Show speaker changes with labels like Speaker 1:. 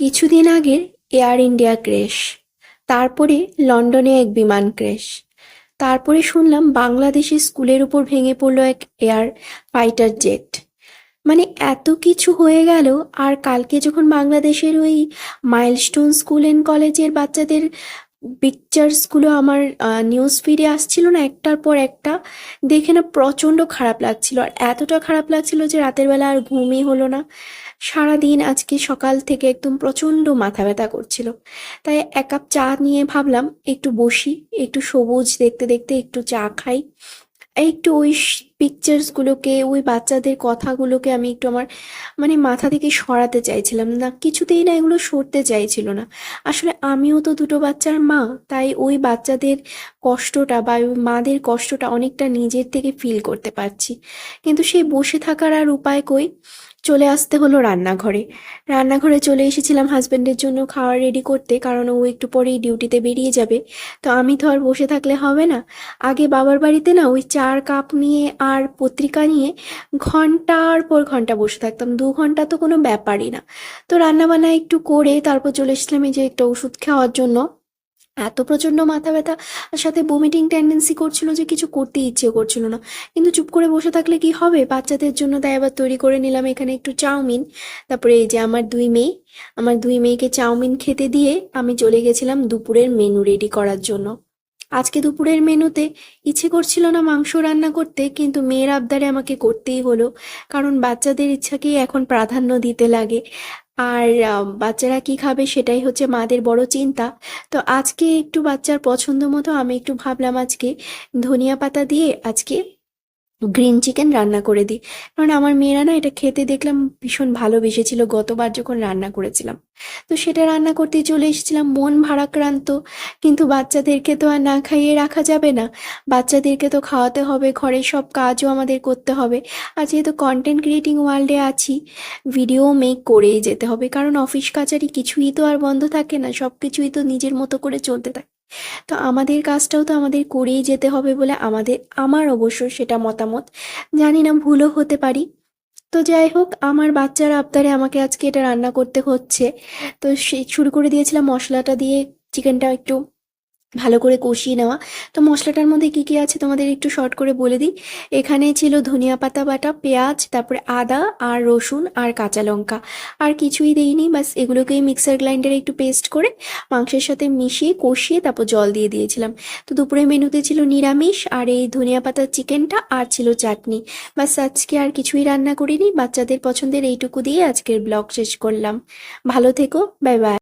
Speaker 1: কিছুদিন আগের air India crash, তারপরে লন্ডনে এক বিমান ক্রেশ। তারপরে শুনলাম বাংলাদেশে স্কুলের উপর ভেঙে পড়ল এক এয়ার ফাইটার জেট। মানে এত কিছু হয়ে গেল, আর কালকে যখন বাংলাদেশের ওই মাইলস্টোন স্কুল অ্যান্ড কলেজের বাচ্চাদের পিকচার্সগুলো আমার নিউজ ফিডে আসছিল না, একটার পর একটা, দেখে না প্রচণ্ড খারাপ লাগছিল। আর এতটা খারাপ লাগছিল যে রাতের বেলা আর ঘুমই হলো না। সারাদিন আজকে সকাল থেকে একদম প্রচণ্ড মাথা ব্যথা করছিল। তাই এক কাপ চা নিয়ে ভাবলাম, একটু বসি, একটু সবুজ দেখতে দেখতে একটু চা খাই। একটু ওই পিকচার্সগুলোকে ওই বাচ্চাদের কথাগুলোকে আমি একটু আমার মানে মাথা থেকে সরাতে চাইছিলাম। না, কিছুতেই না এগুলো সরতে চাইছিল না। আসলে আমিও তো দুটো বাচ্চার মা, তাই ওই বাচ্চাদের কষ্টটা বা মাদের কষ্টটা অনেকটা নিজের থেকে ফিল করতে পারছি। কিন্তু সেই বসে থাকার আর উপায় কই? চলে আসতে হলো রান্নাঘরে। রান্নাঘরে চলে এসেছিলাম হাজব্যান্ডের জন্য খাওয়ার রেডি করতে, কারণ ও একটু পরেই ডিউটিতে বেরিয়ে যাবে। তো আমি তো আর বসে থাকলে হবে না। আগে বাবার বাড়িতে না ওই চার কাপ নিয়ে আর পত্রিকা নিয়ে ঘণ্টার পর ঘণ্টা বসে থাকতাম। দু ঘণ্টা তো কোনো ব্যাপারই না। তো রান্নাবান্না একটু করে তারপর চলে এসেছিলাম এই যে একটা ওষুধ খাওয়ার জন্য। এত প্রচণ্ড মাথা ব্যথা, আর সাথে বমিটিং টেন্ডেন্সি করছিল যে কিছু করতে ইচ্ছে করছিল না। কিন্তু চুপ করে বসে থাকলে কি হবে? বাচ্চাদের জন্য তাই আবার তৈরি করে নিলাম এখানে একটু চাউমিন। তারপরে এই যে আমার দুই মেয়ে, আমার দুই মেয়েকে চাউমিন খেতে দিয়ে আমি চলে গেছিলাম দুপুরের মেনু রেডি করার জন্য। আজকে দুপুরের মেনুতে ইচ্ছে করছিল না মাংস রান্না করতে, কিন্তু মেয়ের আবদারে আমাকে করতেই হলো। কারণ বাচ্চাদের ইচ্ছাকেই এখন প্রাধান্য দিতে লাগে। আর বাচ্চারা কি খাবে সেটাই হচ্ছে মাদের বড় চিন্তা। তো আজকে একটু বাচ্চার পছন্দ মতো আমি একটু ভাবলাম আজকে ধনিয়া পাতা দিয়ে আজকে গ্রিন চিকেন রান্না করে দিই। কারণ আমার মেয়েরা না এটা খেতে দেখলাম ভীষণ ভালোবেসেছিল, গতবার যখন রান্না করেছিলাম। তো সেটা রান্না করতে চলে এসেছিলাম, মন ভারাক্রান্ত। কিন্তু বাচ্চাদেরকে তো আর না খাইয়ে রাখা যাবে না। বাচ্চাদেরকে তো খাওয়াতে হবে, ঘরের সব কাজও আমাদের করতে হবে। আর যেহেতু কন্টেন্ট ক্রিয়েটিং ওয়ার্ল্ডে আছি ভিডিও মেক করেই যেতে হবে। কারণ অফিস কাচারি কিছুই তো আর বন্ধ থাকে না সব কিছুই তো নিজের মতো করে চলতে থাকে। তো আমাদের কাজটাও তো আমাদের করেই যেতে হবে বলে আমাদের, আমার অবশ্য সেটা মতামত। জানি না, ভুলও হতে পারি। তো যাই হোক, আমার বাচ্চার আবদারে আমাকে আজকে এটা রান্না করতে হচ্ছে। তো সে শুরু করে দিয়েছিলাম মশলাটা দিয়ে চিকেনটা একটু ভালো করে কষিয়ে নেওয়া। তো মশলাটার মধ্যে কি কি আছে তোমাদের একটু শর্ট করে বলে দিই। এখানে ছিল ধনিয়া পাতা বাটা, পেঁয়াজ, তারপরে আদা আর রসুন আর কাঁচা লঙ্কা। আর কিছুই দেইনি, বাস এগুলোকেই মিক্সার গ্রাইন্ডারে একটু পেস্ট করে মাংসের সাথে মিশিয়ে কষিয়ে তারপর জল দিয়ে দিয়েছিলাম। তো দুপুরে মেনুতে ছিল নিরামিষ আর এই ধনিয়া পাতার চিকেনটা আর ছিল চাটনি। বাস আজকে আর কিছুই রান্না করিনি, বাচ্চাদের পছন্দের এইটুকু দিয়ে আজকের ব্লগ শেষ করলাম। ভালো থেকো বাই বাই